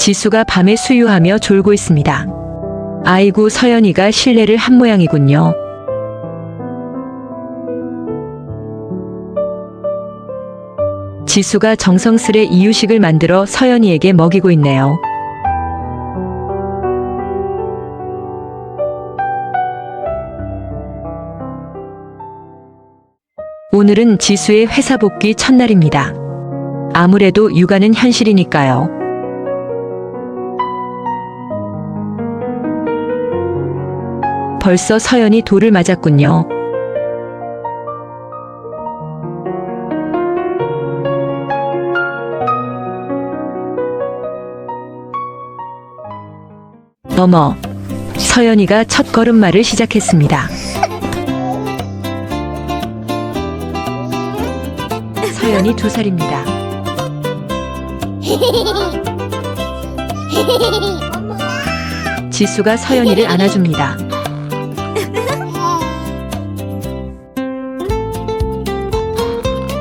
지수가 밤에 수유하며 졸고 있습니다. 아이고 서연이가 실례를 한 모양이군요. 지수가 정성스레 이유식을 만들어 서연이에게 먹이고 있네요. 오늘은 지수의 회사 복귀 첫날입니다. 아무래도 육아는 현실이니까요. 벌써 서연이 돌을 맞았군요. 어머, 서연이가 첫 걸음마를 시작했습니다. 서연이 두 살입니다. 지수가 서연이를 안아줍니다.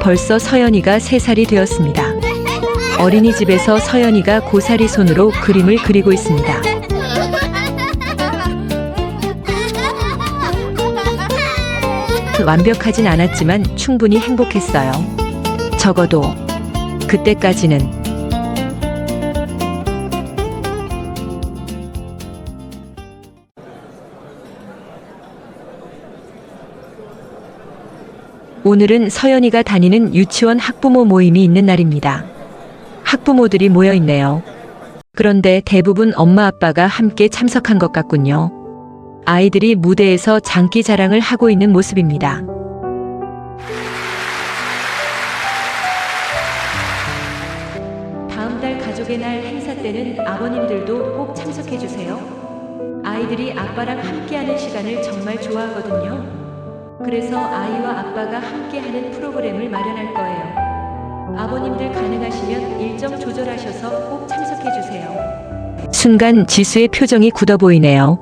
벌써 서연이가 세살이 되었습니다. 어린이집에서 서연이가 고사리 손으로 그림을 그리고 있습니다. 완벽하진 않았지만 충분히 행복했어요. 적어도 그때까지는 오늘은 서연이가 다니는 유치원 학부모 모임이 있는 날입니다. 학부모들이 모여 있네요. 그런데 대부분 엄마 아빠가 함께 참석한 것 같군요. 아이들이 무대에서 장기 자랑을 하고 있는 모습입니다. 다음 달 가족의 날 행사 때는 아버님들도 꼭 참석해 주세요. 아이들이 아빠랑 함께하는 시간을 정말 좋아하거든요. 그래서 아이와 아빠가 함께하는 프로그램을 마련할 거예요. 아버님들 가능하시면 일정 조절하셔서 꼭 참석해 주세요. 순간 지수의 표정이 굳어 보이네요.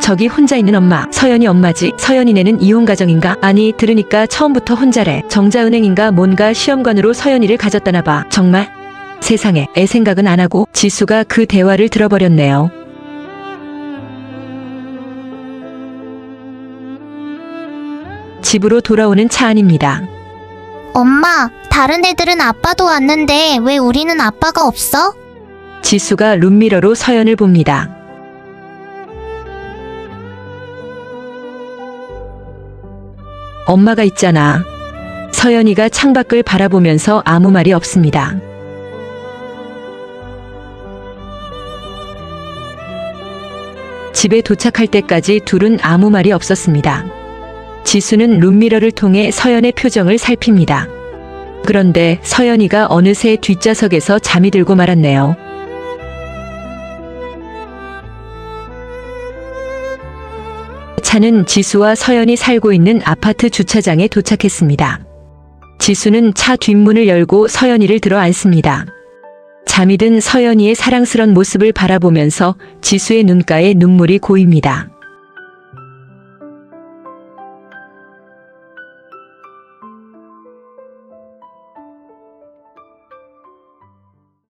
저기 혼자 있는 엄마. 서연이 엄마지. 서연이네는 이혼 가정인가? 아니, 들으니까 처음부터 혼자래. 정자은행인가 뭔가 시험관으로 서연이를 가졌다나 봐. 정말? 세상에, 애 생각은 안 하고 지수가 그 대화를 들어버렸네요. 집으로 돌아오는 차 안입니다. 엄마, 다른 애들은 아빠도 왔는데 왜 우리는 아빠가 없어? 지수가 룸미러로 서연을 봅니다. 엄마가 있잖아. 서연이가 창밖을 바라보면서 아무 말이 없습니다. 집에 도착할 때까지 둘은 아무 말이 없었습니다. 지수는 룸미러를 통해 서연의 표정을 살핍니다. 그런데 서연이가 어느새 뒷좌석에서 잠이 들고 말았네요. 차는 지수와 서연이 살고 있는 아파트 주차장에 도착했습니다. 지수는 차 뒷문을 열고 서연이를 들어 앉습니다. 잠이 든 서연이의 사랑스런 모습을 바라보면서 지수의 눈가에 눈물이 고입니다.